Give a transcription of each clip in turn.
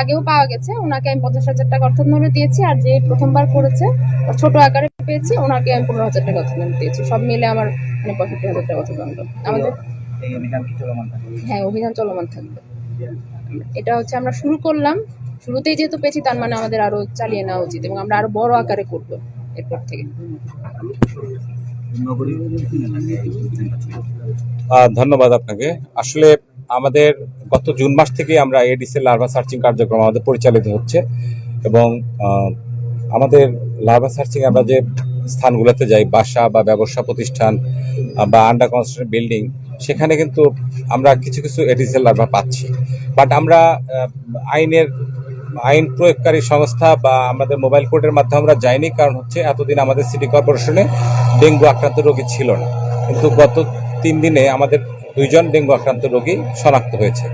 আগেও পাওয়া গেছে। ওনাকে আমি পঞ্চাশ হাজার টাকা অর্থদণ্ড দিয়েছি আর যে প্রথমবার করেছে ছোট আকারে পেয়েছি ওনাকে আমি পনেরো হাজার টাকা অর্থদণ্ড দিয়েছি। সব মিলে আমার মানে পঁয়ষট্টি হাজার টাকা অর্থদণ্ড আমাদের এই অভিযান কি চলমান থাকে হ্যাঁ অভিযান চলমান থাকবে। এটা হচ্ছে আমরা শুরু করলাম। শুরুতেই যেহেতু পেয়েছি তার মানে আমাদের আরও চালিয়ে নেওয়া উচিত এবং আমরা আরও বড় আকারে করব এরপর থেকে। ধন্যবাদ আপনাকে। আসলে আমাদের গত জুন মাস থেকে আমরা এডিসি লার্ভা সার্চিং কার্যক্রম আমাদের পরিচালিত হচ্ছে এবং আমাদের লার্ভা সার্চিং আমরা যে স্থানগুলোতে যাই, বাসা বা ব্যবসা প্রতিষ্ঠান বা আন্ডার কনস্ট্রাকশন বিল্ডিং সেখানে কিন্তু আমরা কিছু কিছু এডিসি লার্ভা পাচ্ছি। বাট আমরা আইনের, আইন প্রয়োগকারী সংস্থা বা আমাদের মোবাইল কোর্টের মাধ্যমে আমরা যাইনি, কারণ হচ্ছে এতদিন আমাদের সিটি কর্পোরেশনে ডেঙ্গু আক্রান্ত রোগী ছিল না। কিন্তু গত তিন দিনে আমাদের দুইজন ডেঙ্গু আক্রান্ত রোগী শনাক্ত হয়েছে।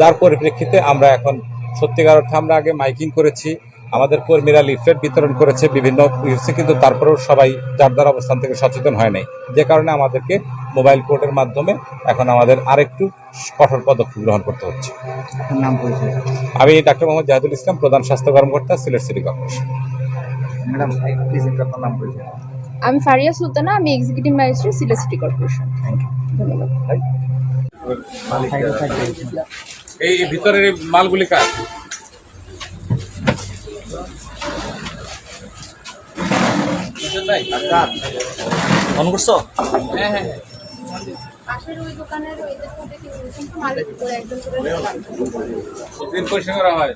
যার পরিপ্রেক্ষিতে আমরা এখন সত্যিকার অর্থে আমরা আগে মাইকিং করেছি আমাদের কর্মীরা লিফলেট বিতরণ করেছে বিভিন্ন ইউসে কিন্তু তারপরেও সবাই যার দ্বারা অবস্থান থেকে সচেতন হয় নাই। যে কারণে আমাদেরকে মোবাইল কোর্টের মাধ্যমে এখন আমাদের আরেকটু কঠোর পদক্ষেপ গ্রহণ করতে হচ্ছে। নাম আমি ডাক্তার মোহাম্মদ জাহিদুল ইসলাম প্রধান স্বাস্থ্য কর্মকর্তা Sylhet city corporation. Madam please আপনার নাম পরিচয় আমি ফারিয়া সুলতানা আমি executive magistrate Sylhet city corporation. ধন্যবাদ। এই ভিতরের মালগুলি কার? ফোন করছ? পাশের ওই দোকানের ওই কিন্তু মালিক করে একজন করে পরিষ্কার করা হয়?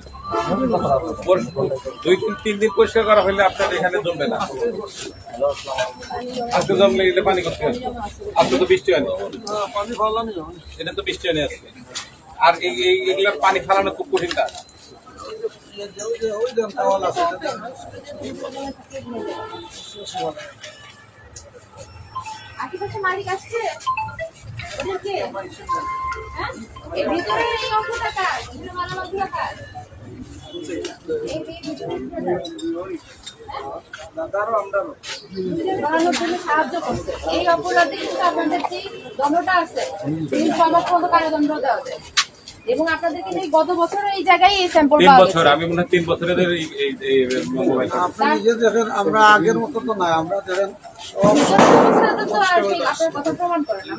দুই তিন তিন দিন পরিষ্কার করা হলে আপনার এখানে জমবে না। আজকে জমলে এটা পানি করতে হবে। আজকে তো বৃষ্টি হয়নি। এটা তো বৃষ্টি হয়নি আজকে। আর এই এই এগুলা পানি ফালানো খুব কঠিন কাজ। আশেপাশে মালিক আসছে? হ্যাঁ? জন্য সাহায্য করছে। এই অপরাধে কিন্তু আপনাদের যে দণ্ডটা আছে দণ্ড পর্যন্ত কারাদণ্ড দেওয়া যায় এবং আপনাদের কিন্তু গত বছর এই জায়গায় এই স্যাম্পল তিন বছর আমি মনে হয় তিন বছরের এই মোবাইল আপনি নিজে দেখেন আমরা আগের মতো তো না আমরা দেখেন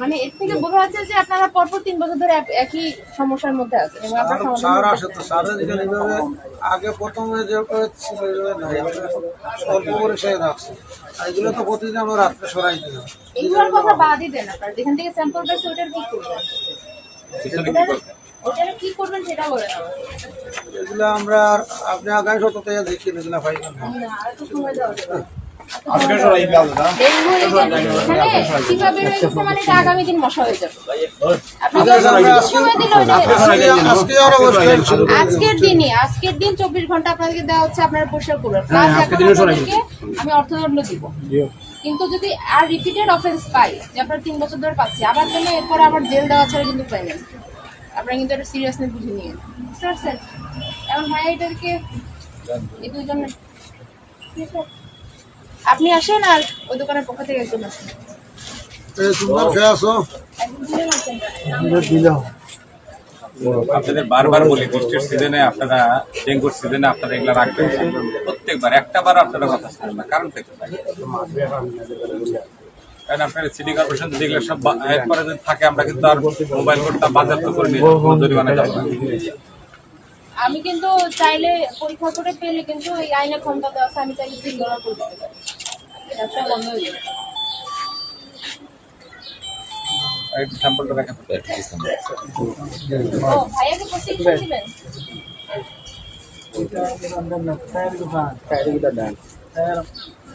মানে এর থেকে বোঝা যাচ্ছে যে আপনারা পরপর তিন বছর ধরে একই সমস্যার মধ্যে আছেন সার আসে তো সারের এইভাবে আগে প্রথমে যে ছিল এইভাবে নাই অল্প পরিচয় রাখছি। আর এগুলো তো প্রতিদিন আমরা রাত্রে সরাই দিই। এগুলোর কথা বাদই দেন আপনারা। যেখান থেকে স্যাম্পল পাইছে ওটার কি করবেন? পিছনে কি করবেন সেটা। এগুলো আমরা আপনি আগামী সপ্তাহে দেখি এগুলো হয়ে মানে দিন মশা হয়ে যাবে আমরা ওটা আজকের দিনই আজকের দিন চব্বিশ ঘণ্টা আপনাদেরকে দেওয়া হচ্ছে আপনারা পরিষ্কার করবেন আমি অর্থদণ্ড দিব কিন্তু যদি আর রিপিটেড অফেন্স পাই যে আপনার তিন বছর ধরে পাচ্ছি আবার জন্য এরপর আবার জেল দেওয়া ছাড়া কিন্তু পাই না আপনারা কিন্তু এটা সিরিয়াসলি বুঝে নিয়ে বুঝতে পারছেন এখন ভাই এটাকে এই দুজন আপনি আসেন আর ওই দোকানের পক্ষ থেকে একজন আসেন। আপনাদের বারবার বলি গোষ্ঠীর সিজনে আপনারা ডেঙ্গুর সিজনে আপনারা এগুলা রাখবেন প্রত্যেকবার একটা বার আপনারা কথা শুনেন না কারণ থেকে কারণ আপনার সিটি কর্পোরেশন সব যদি থাকে আমরা কিন্তু আর মোবাইল কোডটা বাজেয়াপ্ত করে নিয়ে জরিমানা যাব না। আমি কিন্তু চাইলে পরীক্ষা করে পেলে কিন্তু এই আইনের ক্ষমতা দেওয়া আছে আমি চাইলে সিঙ্গল করে দিতে পারি। বন্ধ হয়ে যাবে। স্যাম্পলটা এগুলো ব্যবসা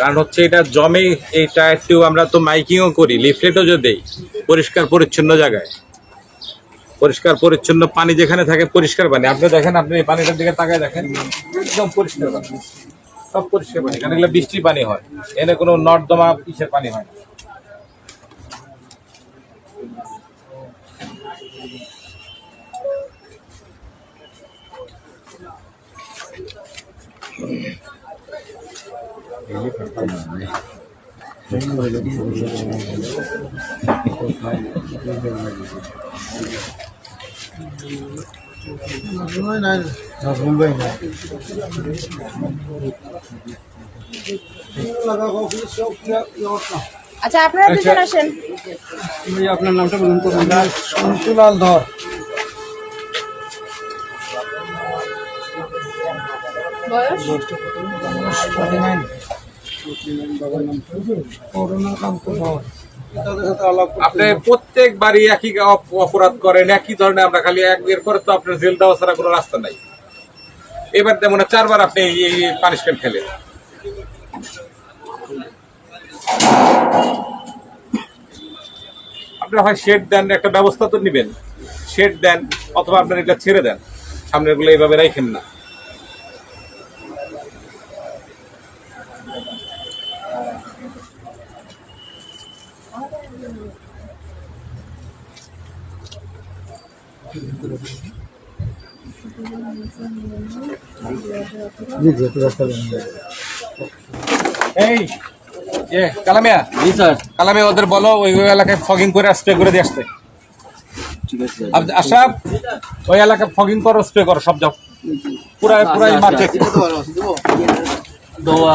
কারণ হচ্ছে এটা জমে এই টায়ার টিউব আমরা তো মাইকিংও করি, লিফলেটও যদি পরিষ্কার পরিচ্ছন্ন জায়গায়। পরিষ্কার পরিচ্ছন্ন পানি যেখানে থাকে পরিষ্কার পানি। আপনি দেখেন, আপনি এই পানিটার দিকে তাকায় দেখেন, একদম পরিষ্কার পানি। সব পরিষ্কার পানি। কারণ এগুলো বৃষ্টির পানি হয়। এনে কোনো নর্দমা ইসের পানি হয় না। আচ্ছা আপনারা দুজন আসেন। আপনার নামটা বলুন তো সন্তুলাল ধর। বয়স? আপনি অপরাধ করেন, একই এবার চারবার আপনি খেলেন আপনার হয় শেড দেন, একটা ব্যবস্থা তো নেবেন। শেড দেন, অথবা আপনার এটা ছেড়ে দেন। সামনেরগুলো এইভাবে রাখেন না। এই এ কালামিয়া জি স্যার কালামিয়া ওদের বলো ওই ওই এলাকায় ফগিং করে স্প্রে করে দিয়ে আসতে ঠিক আছে আশরাফ ওই এলাকায় ফগিং করো স্প্রে করো সব যাও পুরা পুরাই মাঠে দোয়া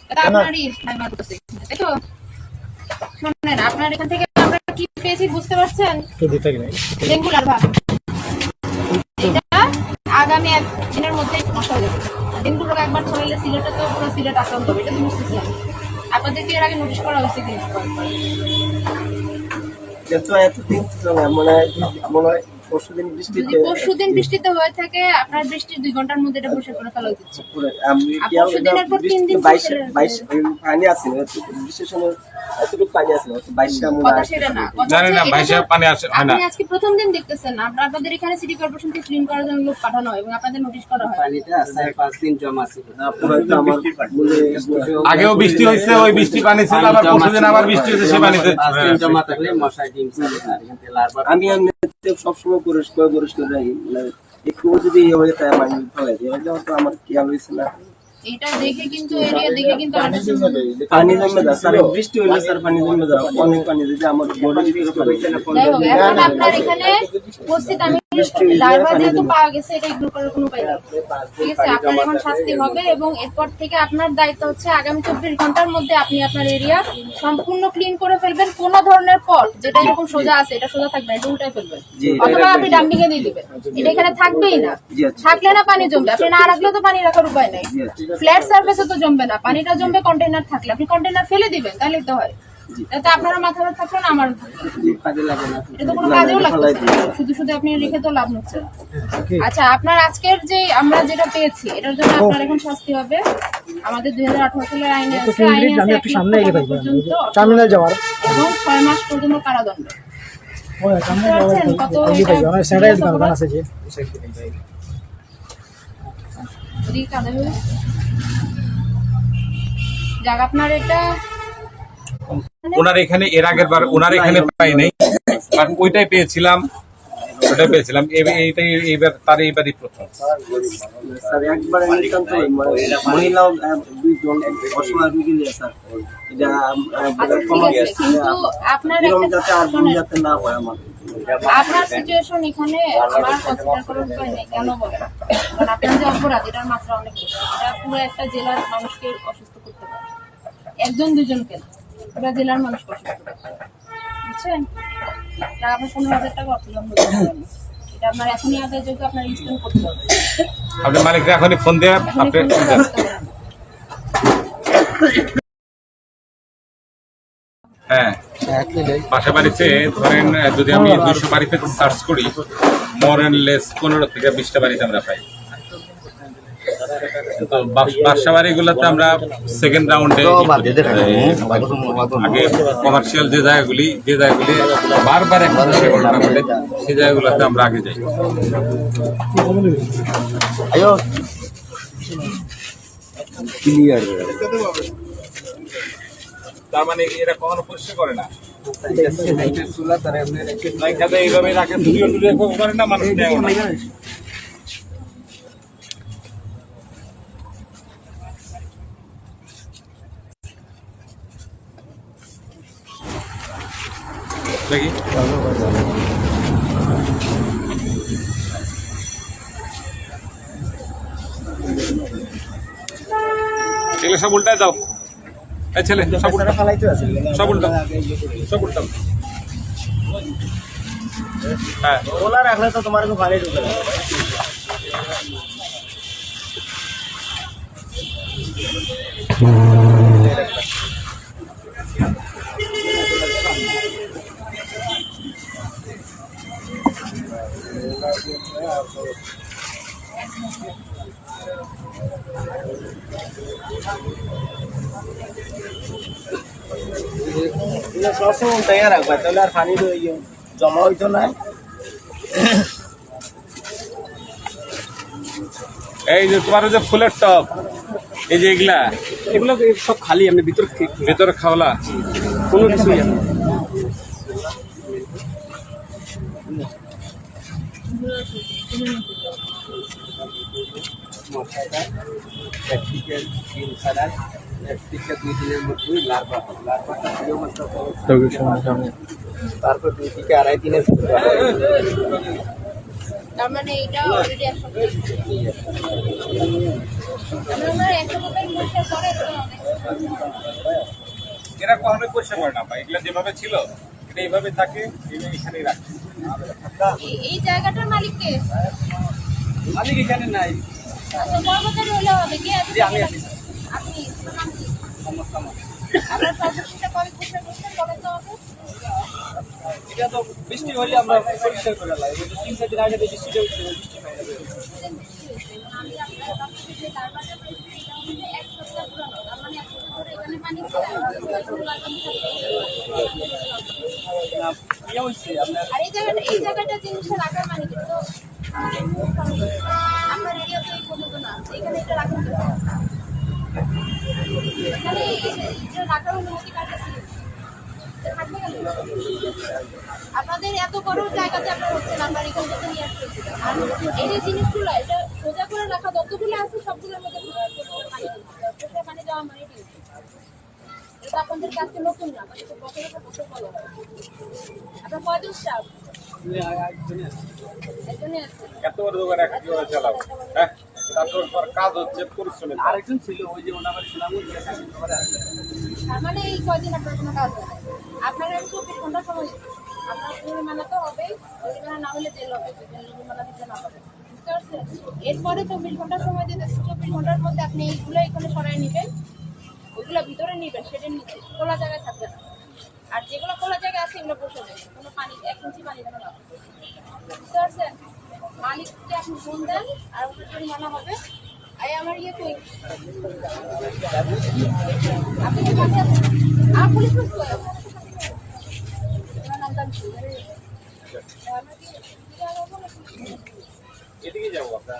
এটা আপনারই টাইমার করতেছে তাই তো? শুনেন আপনার এখান থেকে আমরা কি পেয়েছি বুঝতে পারছেন? ডেঙ্গু লার্ভা এটা আগামী এক দিনের মধ্যে নষ্ট হয়ে যাবে। ডেঙ্গু রোগ একবার ছড়াইলে সিলেটে তো পুরো সিলেট আক্রান্ত হবে এটা তো বুঝতেছি। আপনাদেরকে এর আগে নোটিশ করা হয়েছে কিন্তু মনে হয় মনে হয় পরশু দিন বৃষ্টিতে যদি পরশু দিন বৃষ্টিতে হয়ে থাকে আপনার বৃষ্টির দুই ঘণ্টার মধ্যে এটা পরিষ্কার করে ফেলা উচিত ছিল। পুরো আমি কি পরশু পর তিন দিন বাইশ চলে বাইশ যাবে। পানি আছে বিশেষ সময় এতটুকু পানি আছে না বাইশটা কথা সেটা না। না না হচ্ছে না এটা ভাইসা তো- পানি আসে হয় না। আপনি আজকে প্রথম দিন দেখতেছেন আপনার আপনাদের এখানে সিটি কর্পোরেশনকে ক্লিন করার জন্য লোক পাঠানো হয় এবং আপনাদের নোটিশ করা হয়। পানিটা চার পাঁচ দিন জমা ছিল। হয়তো আমার আগেও বৃষ্টি হয়েছে ওই বৃষ্টি পানি ছিল আবার পরশুদিন আবার বৃষ্টি হয়েছে সে পানিতে জমা থাকলে মশাই ডিম আমি সবসময় পরিষ্কার পরিষ্কার রাখি। মানে একটু যদি ইয়ে হয়ে যায় পানি ফেলাই দিই হয়তো তো আমার খেয়াল হয়েছে না। এটা দেখে কিন্তু এরিয়া দেখে কিন্তু পানি জমে যায়। স্যার বৃষ্টি হলে স্যার পানি জমে যায়। অনেক পানি যদি আমার বডি ভিতরে পানি যাই হোক এখন আপনার এখানে উপস্থিত আমি লার্ভা যেহেতু পাওয়া গেছে এটা ইগনোর করার কোনো উপায় নেই। ঠিক আছে আপনার এখন শাস্তি হবে এবং এরপর থেকে আপনার দায়িত্ব হচ্ছে আগামী চব্বিশ ঘণ্টার মধ্যে আপনি আপনার এরিয়া সম্পূর্ণ ক্লিন করে ফেলবেন। কোনো ধরনের পট যেটা এরকম সোজা আছে এটা সোজা থাকবে এটা ফেলবেন। অথবা আপনি ডাম্পিং এ দিয়ে দিবেন। এটা এখানে থাকবেই না। আচ্ছা। থাকলে না পানি জমবে আপনি না রাখলেও তো পানি রাখার উপায় নেই। আচ্ছা। ফ্ল্যাট সার্ফেসে তো জমবে না পানিটা জমবে কন্টেনার থাকলে। আপনি কন্টেনার ফেলে দিবেন তাহলে তো হয়। তাতে আপনারা মাথা ব্যথা থাকল না আমার কাজে লাগে না। এটা তো কোনো কাজেও লাগতেছে না। শুধু শুধু আপনি লিখে তো লাভ হচ্ছে না। আচ্ছা আপনার আজকের যে আমরা যেটা পেয়েছি এটার জন্য আপনার এখন শাস্তি হবে। আমাদের দুই হাজার আঠারো সালের আইনে আছে আইনে আছে এক লক্ষ টাকা পর্যন্ত টার্মিনাল যাওয়ার। এবং ছয় মাস পর্যন্ত কারাদণ্ড। ওই সামনে বুঝতে পারছেন কত এটা অনেক স্যানিটাইজ দোকান অপরাধ? আছে যে। ওদিকে কাদা হয়ে যাক আপনার এটা ওনার এখানে এর আগের বার ওনার এখানে পাই নাই। বাট ওইটাই পেয়েছিলাম ওটাই পেয়েছিলাম। এইটাই এইবার তার এইবারই প্রথম। মানে আচ্ছা হয় আমার। আপনার সিচুয়েশন এখানে আমার কনসিডার করার উপায় নেই কেন বলেন কারণ আপনার যে অপরাধ এটার মাত্রা অনেক বেশি। এটা পুরো একটা জেলার মানুষকে অসুস্থ করতে পারে। একজন দুজনকে না। পুরো জেলার মানুষ। বুঝছেন? আপনার পনেরো হাজার টাকা এটা আপনার এখনই আদায় যোগ্য আপনার ইনস্টল করতে হবে। আপনার মালিকরা এখনই ফোন আপনি করেন। হ্যাঁ। পাশা বাড়িতে ধরেন যদি আমি দুইশো বাড়িতে সার্চ করি মোর অ্যান্ড লেস পনেরো থেকে বিশটা বাড়িতে আমরা পাই। তো বাস- বাড়িগুলোতে আমরা সেকেন্ড রাউন্ডে আগে কমার্শিয়াল যে জায়গাগুলি যে জায়গাগুলি বারবার ঘটনা ঘটে সেই জায়গাগুলোতে আমরা আগে যাই। ক্লিয়ার তার মানে এরা কখনো পরিষ্কার করে না? এইভাবে রাখে। করে না মানুষ নেয় না দেখি এগুলো সব উল্টায় দাও। এই ছেলে সব উল্টা সব উল্টা সব উল্টা হ্যাঁ। ওলা রাখলে তো তোমার খুব ভালোই ঢুকে। এগুলো সবসময় উল্টাইয়া রাখবা তাহলে আর পানি জমা হইতো না। এই যে তোমার যে ফুলের টপ এই যে এগুলা এগুলো সব খালি আপনি ভিতর ভেতরে খাওলা কোনো কিছুই প্র্যাকটিক্যাল প্র্যাকটিক্যাল দুই দিনের মধ্যেই লার্ভা লার্ভাটা প্রিয় মাত্রা তারপর দুই থেকে আড়াই দিনের তার মানে এটা অলরেডি এরা কখনোই পরিষ্কার করে না ভাই এগুলা যেভাবে ছিল এটা এইভাবে থাকে এখানেই রাখে। এই- এই জায়গাটার মালিক কে? মালিক এখানে নাই। আচ্ছা কর্মচারী হলে হবে। কে আমি আছি। আপনি আপনার নাম কি? আপনার সর্বশেষটা কবে পরিষ্কার করছেন কবে তো হবে? এটা তো বৃষ্টি হলে আমরা পরিষ্কার করে লাগবে তিন চার দিন আগে বৃষ্টিটা হচ্ছে বৃষ্টি মানে আর এই জায়গাটা এই জায়গাটা জিনিসটা রাখার মানে কি? তো আপনার এরিয়া তো এই পর্যন্ত না। এখানে এটা কেন? এখানে রাখার অনুমতি কার কাছে? এটা থাকবে কেন? আপনাদের এত বড় জায়গাতে আপনার হচ্ছে না আপনার এখান থেকে নিয়ে আসতে আর এই যে জিনিসগুলো এটা সোজা করে রাখা যতগুলো আছে সবগুলোর মধ্যে পানি দেওয়া মানে এটা আপনাদের কাছে নতুন না মানে বছরের বছর ফলো আপনার কয়জন স্টাফ এত বড় দোকান এক চালাবো হ্যাঁ? তারপর পর কাজ হচ্ছে পরিশ্রমের আরেকজন ছিল ওই যে ওনার ছিলাম ওই যে তার মানে এই কয়দিন আপনার কোনো কাজ না আপনার আমি চব্বিশ ঘণ্টা সময় আপনার জরিমানা তো হবে জরিমানা না হলে জেল হবে জরিমানা দিতে না পারে। বুঝতে পারছেন? এরপরে চব্বিশ ঘণ্টা সময় দিতে চব্বিশ ঘণ্টার মধ্যে আপনি এইগুলো এখানে সরাই নেবেন ওইগুলো ভিতরে নেবেন সেটার নিচে খোলা জায়গায় থাকবে না। আর যেগুলো খোলা জায়গায় আছে এগুলো বসে যাবে। কোনো পানি এক ইঞ্চি পানি যেন না বুঝতে পারছেন? মালিককে আপনি ফোন দেন আর ওটা জরিমানা হবে। এই আমার ইয়ে কই? আপনি আর পুলিশ এদিকে যাব আমরা।